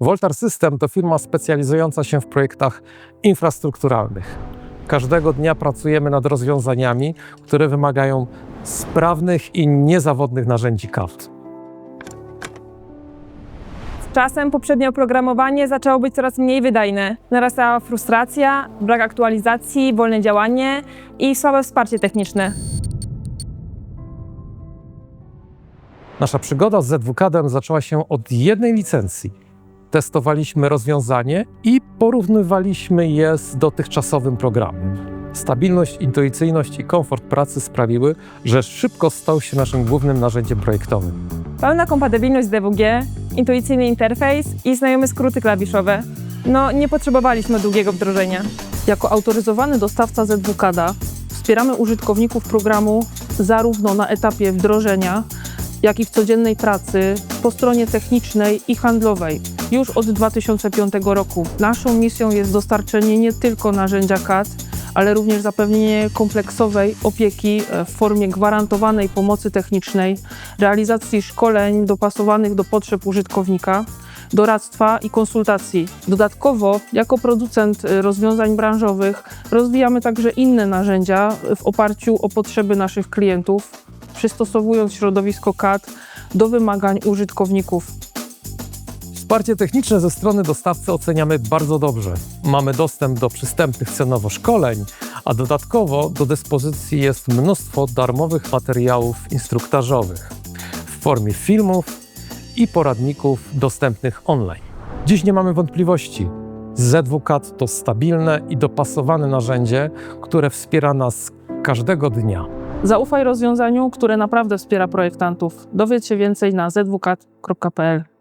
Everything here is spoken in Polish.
Voltar System to firma specjalizująca się w projektach infrastrukturalnych. Każdego dnia pracujemy nad rozwiązaniami, które wymagają sprawnych i niezawodnych narzędzi CAD. Z czasem poprzednie oprogramowanie zaczęło być coraz mniej wydajne. Narastała frustracja, brak aktualizacji, wolne działanie i słabe wsparcie techniczne. Nasza przygoda z ZWCAD-em zaczęła się od jednej licencji. Testowaliśmy rozwiązanie i porównywaliśmy je z dotychczasowym programem. Stabilność, intuicyjność i komfort pracy sprawiły, że szybko stał się naszym głównym narzędziem projektowym. Pełna kompatybilność z DWG, intuicyjny interfejs i znajome skróty klawiszowe. No, nie potrzebowaliśmy długiego wdrożenia. Jako autoryzowany dostawca ZWKAD wspieramy użytkowników programu zarówno na etapie wdrożenia, jak i w codziennej pracy po stronie technicznej i handlowej. Już od 2005 roku naszą misją jest dostarczenie nie tylko narzędzia CAD, ale również zapewnienie kompleksowej opieki e, w formie gwarantowanej pomocy technicznej, realizacji szkoleń dopasowanych do potrzeb użytkownika, doradztwa i konsultacji. Dodatkowo, jako producent y, rozwiązań branżowych, rozwijamy także inne narzędzia w oparciu o potrzeby naszych klientów, przystosowując środowisko CAD do wymagań użytkowników. Wsparcie techniczne ze strony dostawcy oceniamy bardzo dobrze. Mamy dostęp do przystępnych cenowo szkoleń, a dodatkowo do dyspozycji jest mnóstwo darmowych materiałów instruktażowych w formie filmów i poradników dostępnych online. Dziś nie mamy wątpliwości. ZWCAD to stabilne i dopasowane narzędzie, które wspiera nas każdego dnia. Zaufaj rozwiązaniu, które naprawdę wspiera projektantów. Dowiedz się więcej na zwcad.pl.